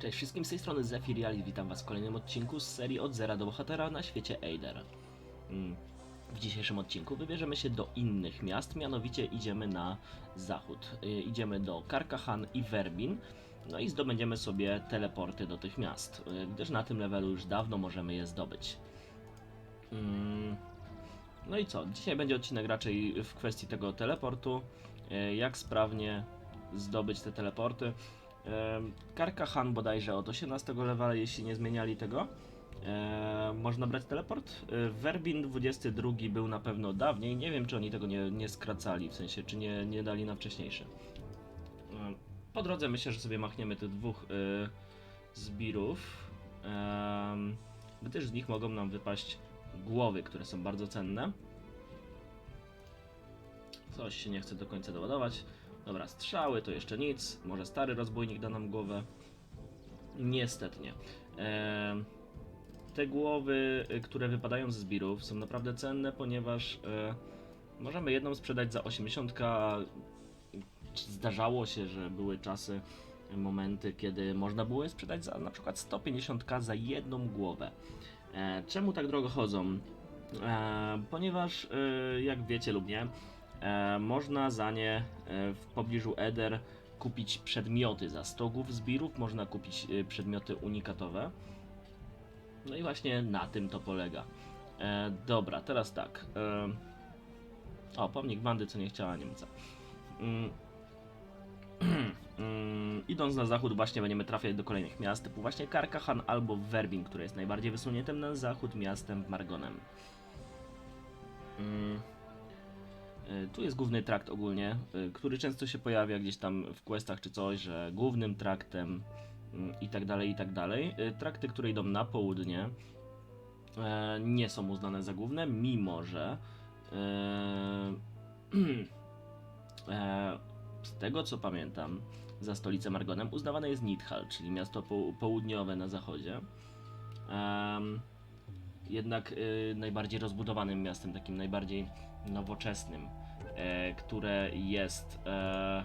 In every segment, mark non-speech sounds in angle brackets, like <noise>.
Cześć wszystkim, z tej strony Zefiriali, witam was w kolejnym odcinku z serii Od Zera do Bohatera na świecie Eider. Mm, W dzisiejszym odcinku wybierzemy się do innych miast, mianowicie idziemy na zachód. Y, Idziemy do Karkahan i Verbin, no i zdobędziemy sobie teleporty do tych miast, y, gdyż na tym levelu już dawno możemy je zdobyć. Mm, No i co? Dzisiaj będzie odcinek raczej w kwestii tego teleportu, y, jak sprawnie zdobyć te teleporty. Karkahan bodajże od 18 levela, jeśli nie zmieniali tego. Można brać teleport. E, Verbin 22 był na pewno dawniej. Nie wiem, czy oni tego nie, nie skracali, w sensie, czy nie, nie dali na wcześniejszy. E, po drodze myślę, że sobie machniemy tych dwóch e, zbirów, em, gdyż z nich mogą nam wypaść głowy, które są bardzo cenne. Coś się nie chce do końca doładować. Dobra, strzały to jeszcze nic. Może stary rozbójnik da nam głowę. Niestety nie. Eee, te głowy, y, które wypadają ze zbirów, są naprawdę cenne, ponieważ e, możemy jedną sprzedać za 80. a Zdarzało się, że były czasy, momenty, kiedy można było je sprzedać za na przykład 150 za jedną głowę. E, czemu tak drogo chodzą? E, ponieważ, e, jak wiecie lub nie, można za nie e, w pobliżu Eder kupić przedmioty za 100 głów zbirów, można kupić e, przedmioty unikatowe. No i właśnie na tym to polega. E, dobra, teraz tak. E, o, pomnik bandy, co nie chciała Niemca. Mm. <clears throat> Mm, Idąc na zachód właśnie będziemy trafiać do kolejnych miast, typu właśnie Karkahan albo Verbin, które jest najbardziej wysuniętym na zachód miastem Margonem. Mm. E, Tu jest główny trakt ogólnie, e, który często się pojawia gdzieś tam w questach czy coś, że głównym traktem mm, i tak dalej, i tak dalej. E, Trakty, które idą na południe nie są uznane za główne, mimo że <clears throat> z tego co pamiętam, za stolicę Margonem uznawane jest Nidhal, czyli miasto po, południowe na zachodzie. Jednak y, najbardziej rozbudowanym miastem, takim najbardziej nowoczesnym, które jest e,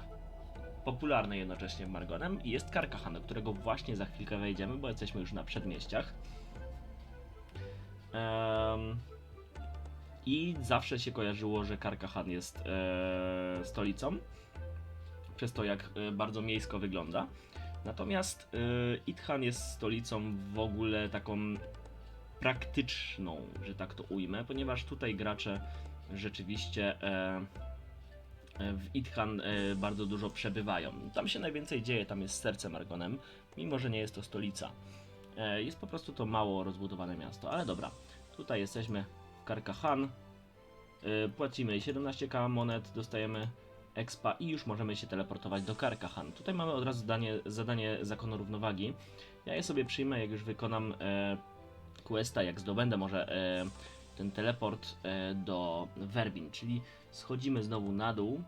popularne jednocześnie w Margonem i jest Karkahan, do którego właśnie za chwilkę wejdziemy, bo jesteśmy już na przedmieściach. I zawsze się kojarzyło, że Karkahan jest e, stolicą, przez to jak e, bardzo miejsko wygląda. Natomiast e, Ithan jest stolicą w ogóle taką praktyczną, że tak to ujmę, ponieważ tutaj gracze rzeczywiście e, e, w Ithan e, bardzo dużo przebywają. Tam się najwięcej dzieje, tam jest serce Margonem, mimo że nie jest to stolica. Jest po prostu to mało rozbudowane miasto, ale dobra. Tutaj jesteśmy w Karkahan. Płacimy 17k monet, dostajemy expa i już możemy się teleportować do Karkahan. Tutaj mamy od razu zadanie, zadanie zakonu równowagi. Ja je sobie przyjmę, jak już wykonam e, questa, jak zdobędę może e, ten teleport e, do Verbin, czyli schodzimy znowu na dół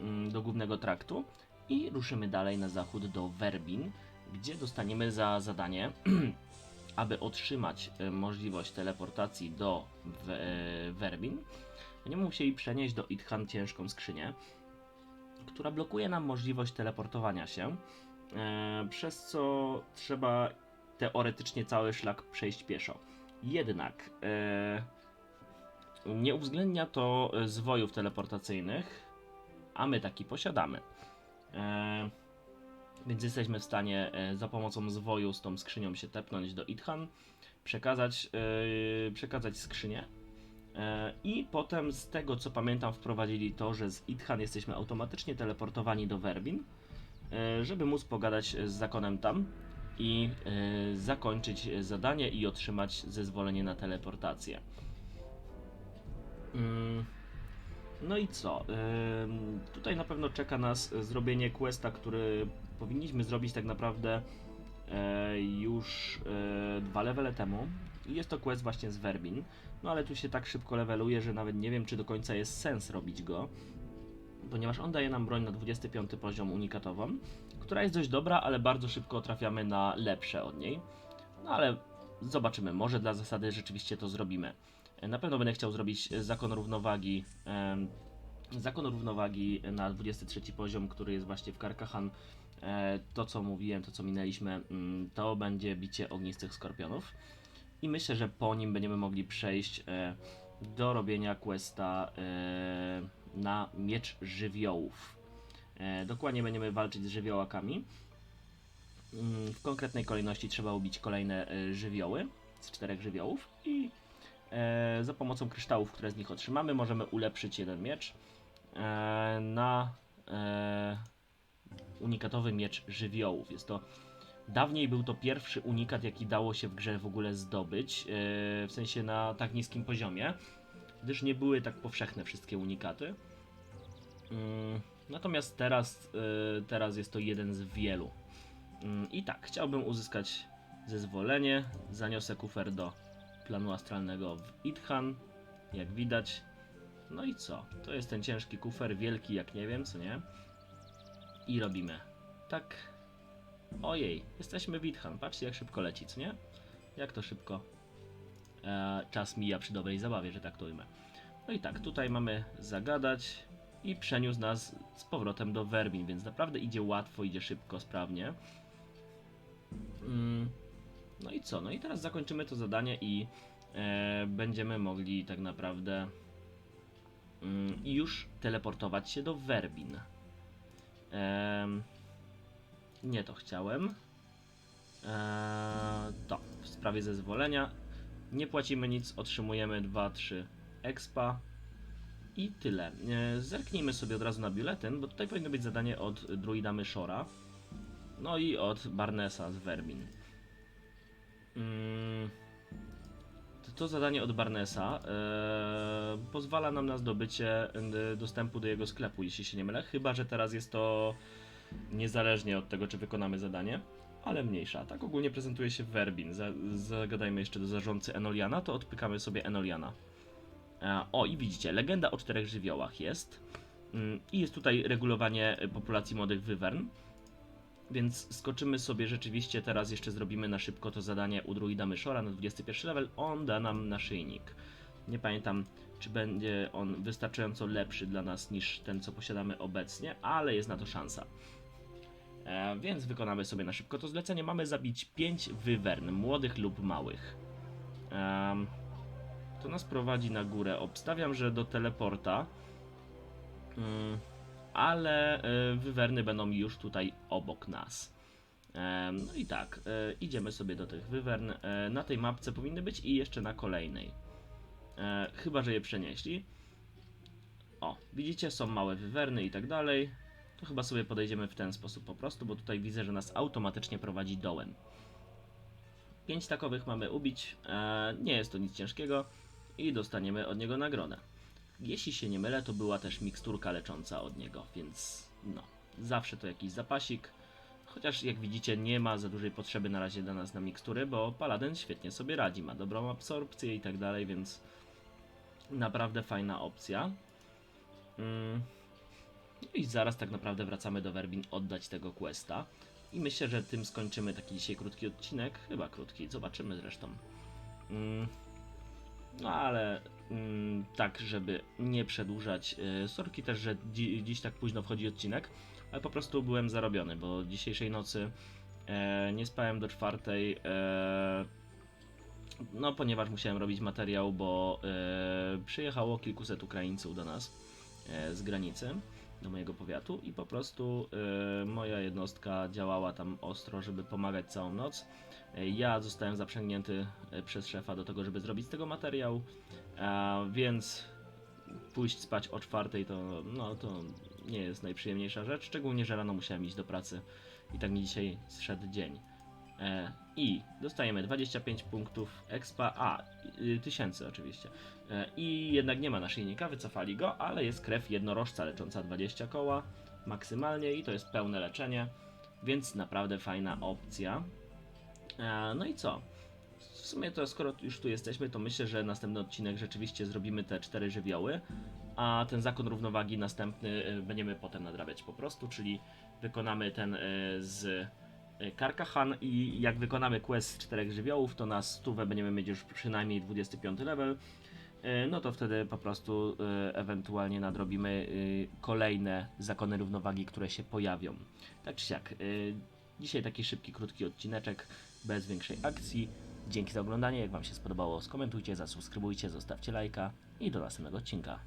mm, do głównego traktu i ruszymy dalej na zachód do Verbin, gdzie dostaniemy za zadanie, <clears throat> aby otrzymać e, możliwość teleportacji do w, e, będziemy musieli przenieść do Ithan ciężką skrzynię, która blokuje nam możliwość teleportowania się, przez co trzeba teoretycznie cały szlak przejść pieszo. Jednak nie uwzględnia to e, zwojów teleportacyjnych, a my taki posiadamy. E, więc jesteśmy w stanie e, za pomocą zwoju z tą skrzynią się tepnąć do Ithan, przekazać, e, przekazać skrzynię. E, I potem z tego co pamiętam wprowadzili to, że z Ithan jesteśmy automatycznie teleportowani do Verbin, e, żeby móc pogadać z zakonem tam i e, zakończyć zadanie i otrzymać zezwolenie na teleportację. Mm, No i co? Tutaj na pewno czeka nas zrobienie questa, który powinniśmy zrobić tak naprawdę e, już e, dwa levele temu. Jest to quest właśnie z Verbin. No ale tu się tak szybko leveluje, że nawet nie wiem, czy do końca jest sens robić go. Ponieważ on daje nam broń na 25 poziom unikatową, która jest dość dobra, ale bardzo szybko trafiamy na lepsze od niej. No ale zobaczymy, może dla zasady rzeczywiście to zrobimy. Na pewno będę chciał zrobić e, zakon równowagi. Zakon równowagi na 23 poziom, który jest właśnie w Karkahan E, to co mówiłem, to co minęliśmy, mm, to będzie bicie ognistych skorpionów. I myślę, że po nim będziemy mogli przejść e, do robienia questa na miecz żywiołów. Dokładnie będziemy walczyć z żywiołakami. Mm, W konkretnej kolejności trzeba ubić kolejne żywioły z czterech żywiołów i za pomocą kryształów, które z nich otrzymamy, możemy ulepszyć jeden miecz e, na e, unikatowy miecz żywiołów. Jest to dawniej był to pierwszy unikat, jaki dało się w grze w ogóle zdobyć, e, w sensie na tak niskim poziomie, gdyż nie były tak powszechne wszystkie unikaty. Mm, Natomiast teraz, e, teraz jest to jeden z wielu. Mm, I tak, chciałbym uzyskać zezwolenie. Zaniosę kufer do planu astralnego w Idhan, jak widać. No i co? To jest ten ciężki kufer, wielki jak nie wiem, co nie? I robimy tak. Ojej, jesteśmy w Idhan. Patrzcie jak szybko leci, co nie? Jak to szybko e, czas mija przy dobrej zabawie, że tak to ujmę. No i tak, tutaj mamy zagadać i przeniósł nas z powrotem do Werbin, więc naprawdę idzie łatwo, idzie szybko, sprawnie. Mm, no i co? No i teraz zakończymy to zadanie i e, będziemy mogli tak naprawdę mm, już teleportować się do Werbin. Em, nie to chciałem. Eee, to w sprawie zezwolenia. Nie płacimy nic, otrzymujemy 2-3 expa. I tyle. E, Zerknijmy sobie od razu na biuletyn, bo tutaj powinno być zadanie od druida Myszora. No i od Barnesa z Verbin. Mm, to, zadanie od Barnesa e, pozwala nam na zdobycie e, dostępu do jego sklepu, jeśli się nie mylę. Chyba, że teraz jest to niezależnie od tego, czy wykonamy zadanie. Ale mniejsza. Tak ogólnie prezentuje się Verbin. Za, zagadajmy jeszcze do zarządcy Enoliana, to odpykamy sobie Enoliana. E, O, i widzicie, legenda o czterech żywiołach jest. Mm, I jest tutaj regulowanie populacji młodych wywern. Więc skoczymy sobie rzeczywiście, teraz jeszcze zrobimy na szybko to zadanie u druida Myszora na 21 level. On da nam naszyjnik. Nie pamiętam, czy będzie on wystarczająco lepszy dla nas niż ten, co posiadamy obecnie, ale jest na to szansa. E, więc wykonamy sobie na szybko to zlecenie. Mamy zabić 5 wywern, młodych lub małych. Em, to nas prowadzi na górę. Obstawiam, że do teleporta. Mm, ale e, wywerny będą już tutaj obok nas. No i tak, e, idziemy sobie do tych wywern. E, Na tej mapce powinny być i jeszcze na kolejnej. E, Chyba, że je przenieśli. O, widzicie, są małe wywerny i tak dalej. To chyba sobie podejdziemy w ten sposób po prostu, bo tutaj widzę, że nas automatycznie prowadzi dołem. Pięć takowych mamy ubić. E, nie jest to nic ciężkiego i dostaniemy od niego nagrodę. Jeśli się nie mylę, to była też miksturka lecząca od niego, więc no, zawsze to jakiś zapasik. Chociaż jak widzicie, nie ma za dużej potrzeby na razie dla nas na mikstury, bo Paladin świetnie sobie radzi, ma dobrą absorpcję i tak dalej, więc naprawdę fajna opcja. Mm. No i zaraz tak naprawdę wracamy do Werbin oddać tego questa. I myślę, że tym skończymy taki dzisiaj krótki odcinek. Chyba krótki, zobaczymy zresztą. Mm. No ale mm, tak, żeby nie przedłużać. Yy, sorki też, że dzi dziś tak późno wchodzi odcinek, ale po prostu byłem zarobiony, bo dzisiejszej nocy e, nie spałem do czwartej. E, no, ponieważ musiałem robić materiał, bo e, przyjechało kilkuset Ukraińców do nas e, z granicy, do mojego powiatu i po prostu e, moja jednostka działała tam ostro, żeby pomagać całą noc. E, Ja zostałem zaprzęgnięty e, przez szefa do tego, żeby zrobić z tego materiał, e, więc pójść spać o czwartej to, no, to nie jest najprzyjemniejsza rzecz, szczególnie, że rano musiałem iść do pracy i tak mi dzisiaj zszedł dzień. E, I dostajemy 25 punktów expa, a, y, tysięcy oczywiście. E, I jednak nie ma naszyjnika, wycofali go, ale jest krew jednorożca lecząca 20 koła maksymalnie i to jest pełne leczenie, więc naprawdę fajna opcja. E, No i co? W sumie to skoro już tu jesteśmy, to myślę, że następny odcinek rzeczywiście zrobimy te cztery żywioły, a ten zakon równowagi następny e, będziemy potem nadrabiać po prostu, czyli wykonamy ten z Karkahan i jak wykonamy quest czterech żywiołów, to na stówę będziemy mieć już przynajmniej 25 level. e, no to wtedy po prostu e, ewentualnie nadrobimy e, kolejne zakony równowagi, które się pojawią. Tak czy siak, dzisiaj taki szybki, krótki odcineczek, bez większej akcji. Dzięki za oglądanie, jak Wam się spodobało, skomentujcie, zasubskrybujcie, zostawcie lajka i do następnego odcinka.